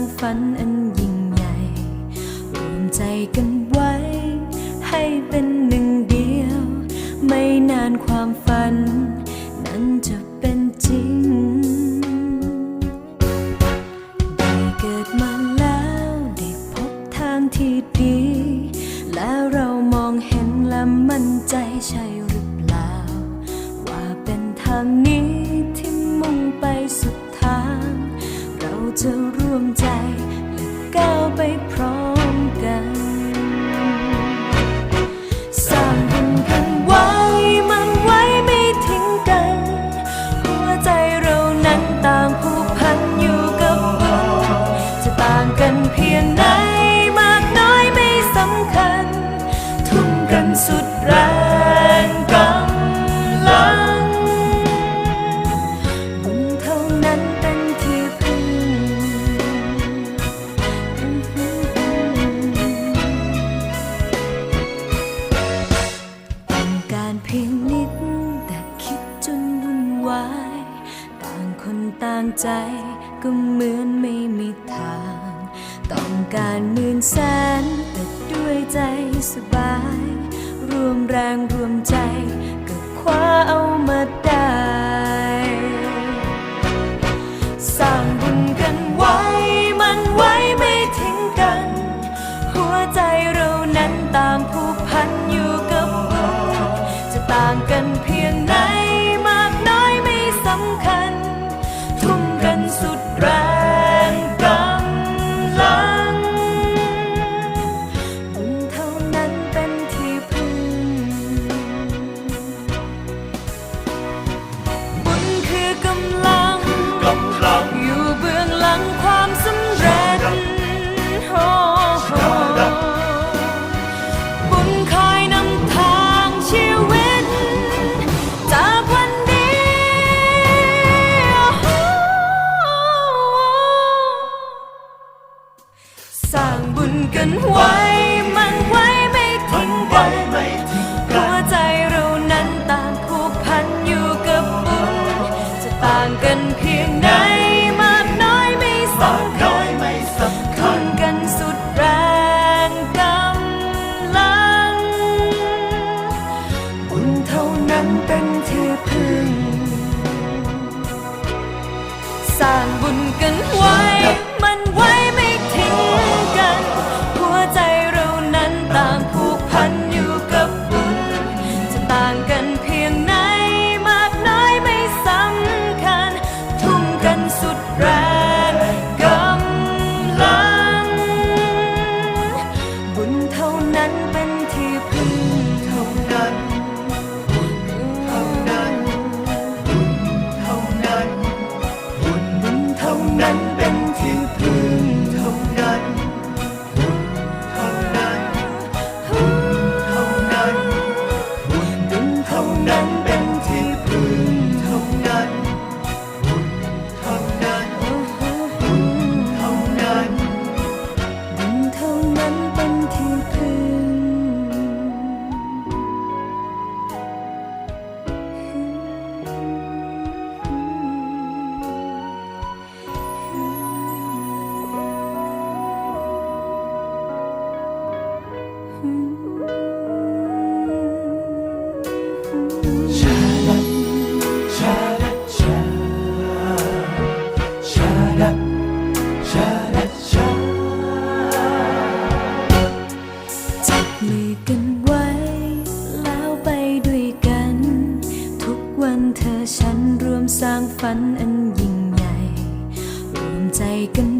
างฝันอันยิ่งใหญ่ รวมใจกันไว้ ให้เป็นหนึ่งเดียว ไม่นานความฝัน นั้นจะเป็นจริง ได้เกิดมาแล้ว ได้พบทางที่ดี แล้วเรามองเห็นและมั่นใจใช่หรือเปล่า ว่าเป็นทางนี้ เราจะร่วมใจ และก้าวไปพร้อมกัน สร้างบุญกันไว้ มันไว้ไม่ทิ้งกัน หัวใจเรานั้นต่างผูกพันอยู่กับบุญจะต่างกันเพียงไหนมากน้อยไม่สำคัญ ทุ่มกันสุดแรง ใจก็เหมือนไม่มีทาง ต้องการหมื่นแสนแต่ด้วยใจสบาย รวมแรงรวมใจก็คว้าเอา นกันไว้ มันไว้ไม่ทิ้งกันหัวใจเรานั้นต่างผูกพันอยู่กับบุญ จะต่างกันเพียงไหน ฝันอันยิ่งใหญ่รวมใจกัน